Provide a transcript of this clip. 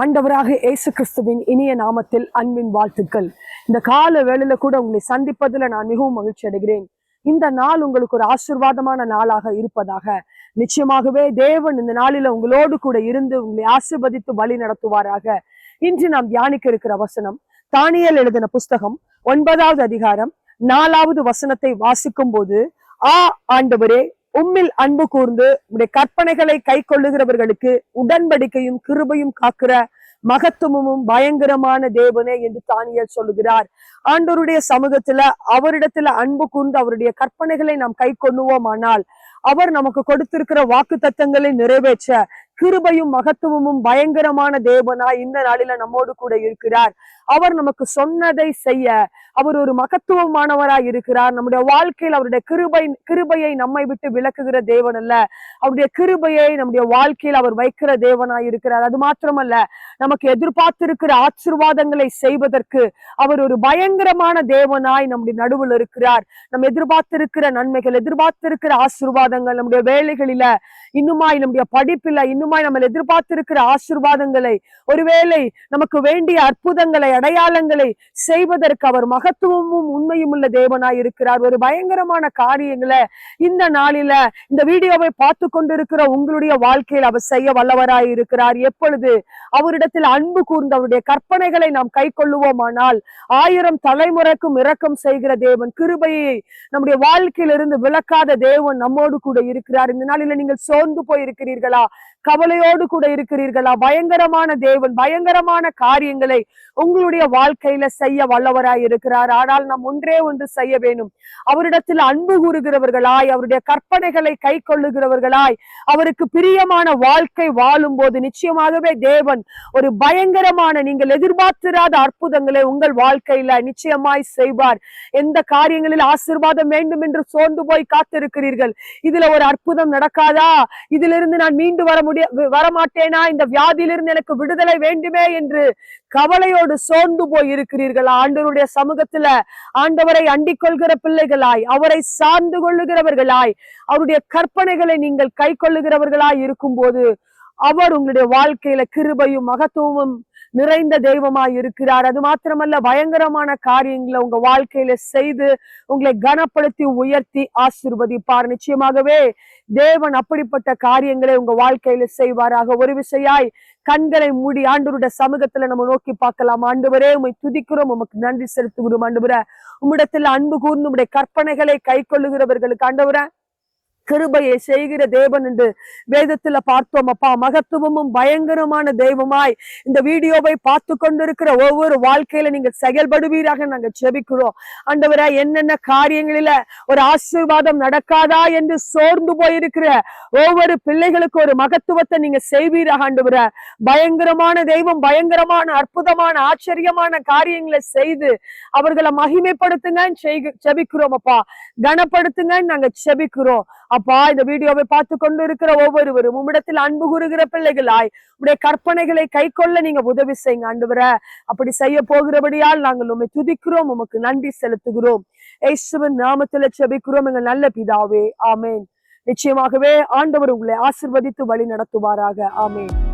ஆண்டவராக இயேசு கிறிஸ்துவின் இனிய நாமத்தில் அன்பின் வாழ்த்துக்கள். இந்த கால வேளையில கூட உங்களை சந்திப்பதில் நான் மிகவும் மகிழ்ச்சி அடைகிறேன். இந்த நாள் உங்களுக்கு ஒரு ஆசீர்வாதமான நாளாக இருப்பதாக. நிச்சயமாகவே தேவன் இந்த நாளில உங்களோடு கூட இருந்து உங்களை ஆசிர்வதித்து வழி நடத்துவாராக. இன்று நாம் தியானிக்க இருக்கிற வசனம் தானியல் எழுதின புஸ்தகம் ஒன்பதாவது அதிகாரம் நாலாவது வசனத்தை வாசிக்கும் போது ஆ ஆண்டவரே உம்மில் அன்பு கூர்ந்து உடைய கற்பனைகளை கை கொள்ளுகிறவர்களுக்கு உடன்படிக்கையும் கிருபையும் காக்கிற மகத்துவமும் பயங்கரமான தேவனே என்று தானியல் சொல்லுகிறார். ஆண்டோருடைய சமூகத்துல அவரிடத்துல அன்பு கூர்ந்து அவருடைய கற்பனைகளை நாம் கை கொள்ளுவோமானால் அவர் நமக்கு கொடுத்திருக்கிற வாக்கு தத்தங்களை நிறைவேற்ற கிருபையும் மகத்துவமும் பயங்கரமான தேவனா இந்த நாளில நம்மோடு கூட இருக்கிறார். அவர் நமக்கு சொன்னதை செய்ய. அவர் ஒரு மகத்துவமானவராய் இருக்கிறார். நம்முடைய வாழ்க்கையில் அவருடைய கிருபை கிருபையை நம்மை விட்டு விளக்குகிற தேவன் அல்ல. அவருடைய கிருபையை நம்முடைய வாழ்க்கையில் அவர் வைக்கிற தேவனாய் இருக்கிறார். அது மாத்திரமல்ல நமக்கு எதிர்பார்த்திருக்கிற ஆசிர்வாதங்களை செய்வதற்கு அவர் ஒரு பயங்கரமான தேவனாய் நம்முடைய நடுவில் இருக்கிறார். நம்ம எதிர்பார்த்திருக்கிற நன்மைகள் எதிர்பார்த்திருக்கிற ஆசிர்வாதங்கள் நம்முடைய வேலைகளில இன்னுமாய் நம்முடைய படிப்பில இன்னுமாய் நம்ம எதிர்பார்த்திருக்கிற ஆசிர்வாதங்களை ஒருவேளை நமக்கு வேண்டிய அற்புதங்களை அடையாளங்களை செய்வதற்கு அவர் மகத்துவமும் உண்மையும் உள்ள தேவனாய் இருக்கிறார். ஒரு பயங்கரமான காரியங்களை இந்த நாளில இந்த வீடியோவை பார்த்து கொண்டிருக்கிற உங்களுடைய வாழ்க்கையில் அவர் செய்ய வல்லவராய் இருக்கிறார். எப்பொழுது அவரிடத்தில் அன்பு கூர்ந்து அவருடைய கற்பனைகளை நாம் கை கொள்ளுவோமானால் ஆயிரம் தலைமுறைக்கும் இரக்கம் செய்கிற தேவன் கிருபையை நம்முடைய வாழ்க்கையிலிருந்து விளக்காத தேவன் நம்மோடு கூட இருக்கிறார். இந்த நாளில நீங்கள் சோர்ந்து போயிருக்கிறீர்களா? கவலையோடு கூட இருக்கிறீர்களா? பயங்கரமான தேவன் பயங்கரமான காரியங்களை உங்களுடைய வாழ்க்கையில செய்ய வல்லவராய் இருக்கிறார். ஆனால் நாம் ஒன்றே ஒன்று செய்ய வேண்டும். அவரிடத்தில் அன்பு கூறுகிறவர்களாய் அவருடைய கற்பனைகளை கை கொள்ளுகிறவர்களாய் அவருக்கு பிரியமான வாழ்க்கை வாழும் போது நிச்சயமாகவே தேவன் ஒரு பயங்கரமான நீங்கள் எதிர்பார்த்திராத அற்புதங்களை உங்கள் வாழ்க்கையில நிச்சயமாய் செய்வார். எந்த காரியங்களில் ஆசிர்வாதம் வேண்டும் என்று சோர்ந்து போய் காத்திருக்கிறீர்கள்? இதுல ஒரு அற்புதம் நடக்காதா? இதிலிருந்து நான் மீண்டு வர முடிய வரமாட்டேனா? இந்த வியாதியிலிருந்து எனக்கு விடுதலை வேண்டுமே என்று கவலையோடு சோர்ந்து போய் இருக்கிறீர்களா ஆண்டவருடைய சமூகத்துல ஆண்டவரை அண்டிக் கொள்கிற பிள்ளைகளாய் அவரை சார்ந்து கொள்ளுகிறவர்களாய் அவருடைய கற்பனைகளை நீங்கள் கை கொள்ளுகிறவர்களாய் இருக்கும்போது அவர் உங்களுடைய வாழ்க்கையில கிருபையும் மகத்துவமும் நிறைந்த தெய்வமாய் இருக்கிறார். அது மாத்திரமல்ல பயங்கரமான காரியங்களை உங்க வாழ்க்கையில செய்து உங்களை கனப்படுத்தி உயர்த்தி ஆசிர்வதிப்பார். நிச்சயமாகவே தேவன் அப்படிப்பட்ட காரியங்களை உங்க வாழ்க்கையில செய்வாராக. ஒரு விசையாய் கண்களை மூடி ஆண்டவருடைய சமூகத்துல நம்ம நோக்கி பார்க்கலாம். ஆண்டவரே உண்மை துதிக்கிறோம் உமக்கு நன்றி செலுத்துகிறோம் ஆண்டவரே. உம்மிடத்துல அன்பு கூர்ந்து உடைய கற்பனைகளை கை கொள்ளுகிறவர்களுக்கு ஆண்டவரை கிருபையை செய்கிற தேவன் என்று வேதத்துல பார்த்தோம். அப்பா மகத்துவமும் பயங்கரமான தெய்வமாய் இந்த வீடியோவை பார்த்து கொண்டிருக்கிற ஒவ்வொரு வாழ்க்கையில நீங்க செயல்படுவீராக நாங்க செபிக்கிறோம் ஆண்டவரே என்னென்ன காரியங்களில ஒரு ஆசீர்வாதம் நடக்காதா என்று சோர்ந்து போயிருக்கிற ஒவ்வொரு பிள்ளைகளுக்கு ஒரு மகத்துவத்தை நீங்க செய்வீராக ஆண்டவர. பயங்கரமான தெய்வம் பயங்கரமான அற்புதமான ஆச்சரியமான காரியங்களை செய்து அவர்களை மகிமைப்படுத்துங்கன்னு செபிக்கிறோம் அப்பா. கனப்படுத்துங்கன்னு நாங்க செபிக்கிறோம் அப்பா இந்த வீடியோவை பார்த்து கொண்டு இருக்கிற ஒவ்வொருவரும் உம்மிடத்தில் அன்பு கூறுகிற பிள்ளைகளாய் உடைய கற்பனைகளை கை கொள்ள நீங்க உதவி செய்யுங்க ஆண்டவர. அப்படி செய்ய போகிறபடியால் நாங்கள் உண்மை துதிக்கிறோம் உமக்கு நன்றி செலுத்துகிறோம். ஏசுவன் நாமத்துல செபிக்கிறோம் எங்கள் நல்ல பிதாவே. ஆமேன். நிச்சயமாகவே ஆண்டவர் உங்களை ஆசிர்வதித்து வழி நடத்துவாராக ஆமேன்.